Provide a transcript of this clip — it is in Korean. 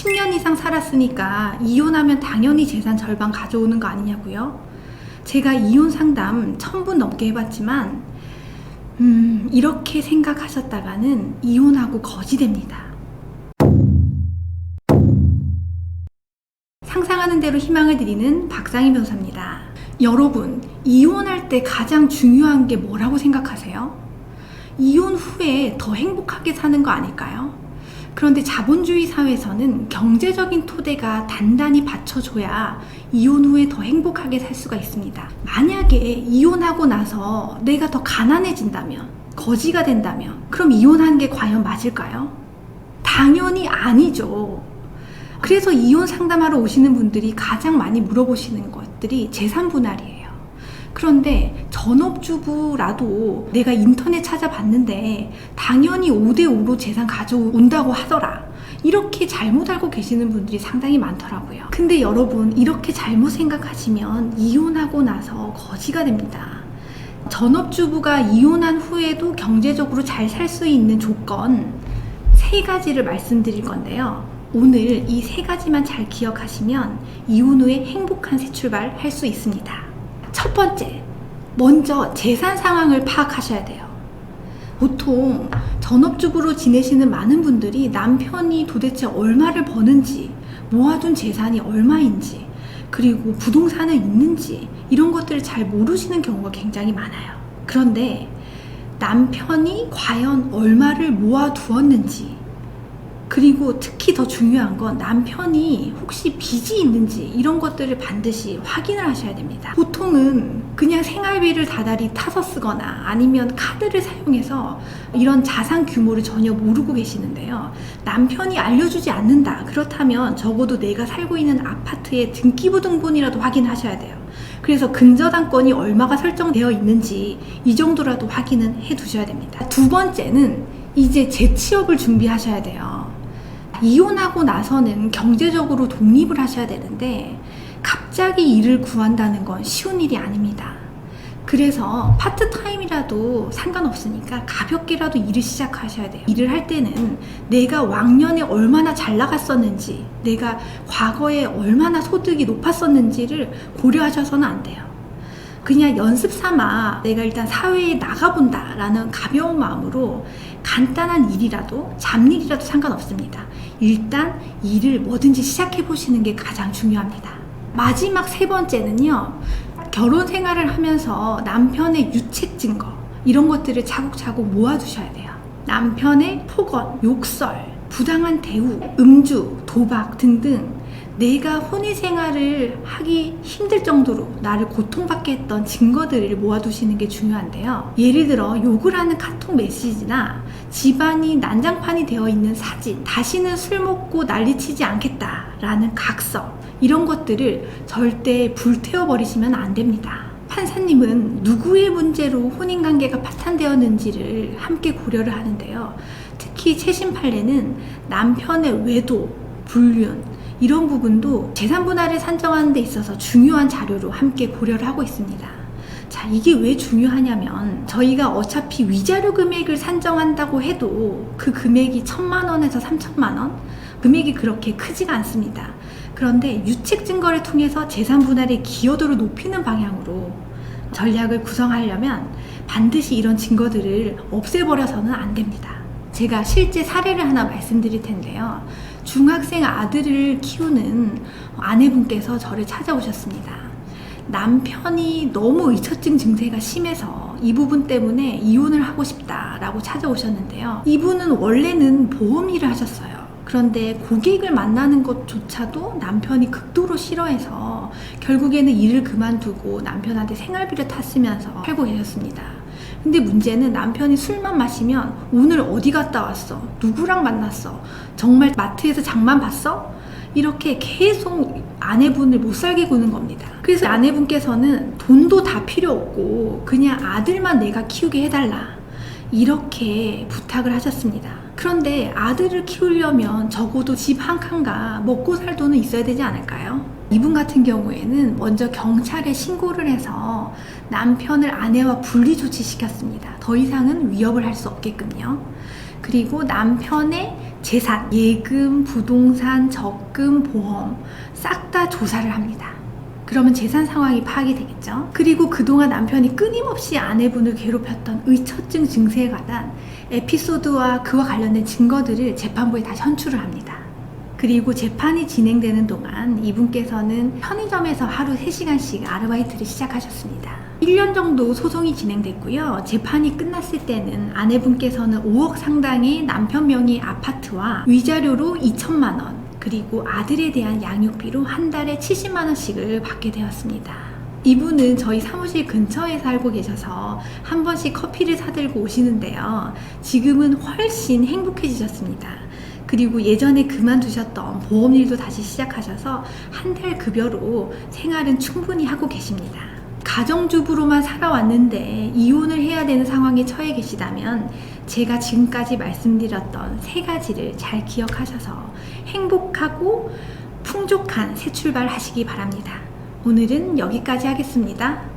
10년 이상 살았으니까 이혼하면 당연히 재산 절반 가져오는 거 아니냐고요? 제가 이혼 상담 1000분 넘게 해봤지만, 음, 이렇게 생각하셨다가는 이혼하고 거지됩니다. 상상하는 대로 희망을 드리는 박상희 변호사입니다. 여러분, 이혼할 때 가장 중요한 게 뭐라고 생각하세요? 이혼 후에 더 행복하게 사는 거 아닐까요? 그런데 자본주의 사회에서는 경제적인 토대가 단단히 받쳐줘야 이혼 후에 더 행복하게 살 수가 있습니다. 만약에 이혼하고 나서 내가 더 가난해진다면, 거지가 된다면, 그럼 이혼하는 게 과연 맞을까요? 당연히 아니죠. 그래서 이혼 상담하러 오시는 분들이 가장 많이 물어보시는 것들이 재산 분할이에요. 그런데 전업주부라도 내가 인터넷 찾아봤는데 당연히 5대5로 재산 가져온다고 하더라. 이렇게 잘못 알고 계시는 분들이 상당히 많더라고요. 근데 여러분, 이렇게 잘못 생각하시면 이혼하고 나서 거지가 됩니다. 전업주부가 이혼한 후에도 경제적으로 잘 살 수 있는 조건 세 가지를 말씀드릴 건데요. 오늘 이 세 가지만 잘 기억하시면 이혼 후에 행복한 새 출발 할 수 있습니다. 첫 번째, 먼저 재산 상황을 파악하셔야 돼요. 보통 전업주부로 지내시는 많은 분들이 남편이 도대체 얼마를 버는지, 모아둔 재산이 얼마인지, 그리고 부동산은 있는지, 이런 것들을 잘 모르시는 경우가 굉장히 많아요. 그런데 남편이 과연 얼마를 모아두었는지, 그리고 특히 더 중요한 건 남편이 혹시 빚이 있는지 이런 것들을 반드시 확인을 하셔야 됩니다. 보통은 그냥 생활비를 다달이 타서 쓰거나 아니면 카드를 사용해서 이런 자산 규모를 전혀 모르고 계시는데요. 남편이 알려주지 않는다. 그렇다면 적어도 내가 살고 있는 아파트의 등기부 등본이라도 확인하셔야 돼요. 그래서 근저당권이 얼마가 설정되어 있는지 이 정도라도 확인은 해 두셔야 됩니다. 두 번째는 이제 재취업을 준비하셔야 돼요. 이혼하고 나서는 경제적으로 독립을 하셔야 되는데 갑자기 일을 구한다는 건 쉬운 일이 아닙니다. 그래서 파트타임이라도 상관없으니까 가볍게라도 일을 시작하셔야 돼요. 일을 할 때는 내가 왕년에 얼마나 잘 나갔었는지, 내가 과거에 얼마나 소득이 높았었는지를 고려하셔서는 안 돼요. 그냥 연습 삼아 내가 일단 사회에 나가본다라는 가벼운 마음으로 간단한 일이라도 잡일이라도 상관없습니다. 일단 일을 뭐든지 시작해 보시는 게 가장 중요합니다. 마지막 세 번째는요. 결혼 생활을 하면서 남편의 유책 증거 이런 것들을 차곡차곡 모아두셔야 돼요. 남편의 폭언, 욕설, 부당한 대우, 음주, 도박 등등 내가 혼인 생활을 하기 힘들 정도로 나를 고통받게 했던 증거들을 모아두시는 게 중요한데요. 예를 들어 욕을 하는 카톡 메시지나 집안이 난장판이 되어 있는 사진, 다시는 술 먹고 난리치지 않겠다라는 각서, 이런 것들을 절대 불태워버리시면 안 됩니다. 판사님은 누구의 문제로 혼인관계가 파탄되었는지를 함께 고려를 하는데요. 특히 최신 판례는 남편의 외도, 불륜, 이런 부분도 재산 분할을 산정하는 데 있어서 중요한 자료로 함께 고려를 하고 있습니다. 자, 이게 왜 중요하냐면 저희가 어차피 위자료 금액을 산정한다고 해도 그 금액이 천만 원에서 삼천만 원 금액이 그렇게 크지가 않습니다. 그런데 유책 증거를 통해서 재산 분할의 기여도를 높이는 방향으로 전략을 구성하려면 반드시 이런 증거들을 없애버려서는 안 됩니다. 제가 실제 사례를 하나 말씀드릴 텐데요. 중학생 아들을 키우는 아내분께서 저를 찾아오셨습니다. 남편이 너무 의처증 증세가 심해서 이 부분 때문에 이혼을 하고 싶다라고 찾아오셨는데요. 이분은 원래는 보험 일을 하셨어요. 그런데 고객을 만나는 것조차도 남편이 극도로 싫어해서 결국에는 일을 그만두고 남편한테 생활비를 탔으면서 살고 계셨습니다. 근데 문제는 남편이 술만 마시면 오늘 어디 갔다 왔어? 누구랑 만났어? 정말 마트에서 장만 봤어? 이렇게 계속 아내분을 못 살게 구는 겁니다. 그래서 아내분께서는 돈도 다 필요 없고 그냥 아들만 내가 키우게 해달라. 이렇게 부탁을 하셨습니다. 그런데 아들을 키우려면 적어도 집 한 칸과 먹고 살 돈은 있어야 되지 않을까요? 이분 같은 경우에는 먼저 경찰에 신고를 해서 남편을 아내와 분리 조치시켰습니다. 더 이상은 위협을 할 수 없게끔요. 그리고 남편의 재산, 예금, 부동산, 적금, 보험 싹 다 조사를 합니다. 그러면 재산 상황이 파악이 되겠죠. 그리고 그동안 남편이 끊임없이 아내분을 괴롭혔던 의처증 증세에 관한 에피소드와 그와 관련된 증거들을 재판부에 다 현출을 합니다. 그리고 재판이 진행되는 동안 이분께서는 편의점에서 하루 3시간씩 아르바이트를 시작하셨습니다. 1년 정도 소송이 진행됐고요. 재판이 끝났을 때는 아내분께서는 5억 상당의 남편 명의 아파트와 위자료로 2천만 원, 그리고 아들에 대한 양육비로 한 달에 70만 원씩을 받게 되었습니다. 이분은 저희 사무실 근처에 살고 계셔서 한 번씩 커피를 사들고 오시는데요. 지금은 훨씬 행복해지셨습니다. 그리고 예전에 그만두셨던 보험 일도 다시 시작하셔서 한 달 급여로 생활은 충분히 하고 계십니다. 가정주부로만 살아왔는데 이혼을 해야 되는 상황에 처해 계시다면 제가 지금까지 말씀드렸던 세 가지를 잘 기억하셔서 행복하고 풍족한 새 출발 하시기 바랍니다. 오늘은 여기까지 하겠습니다.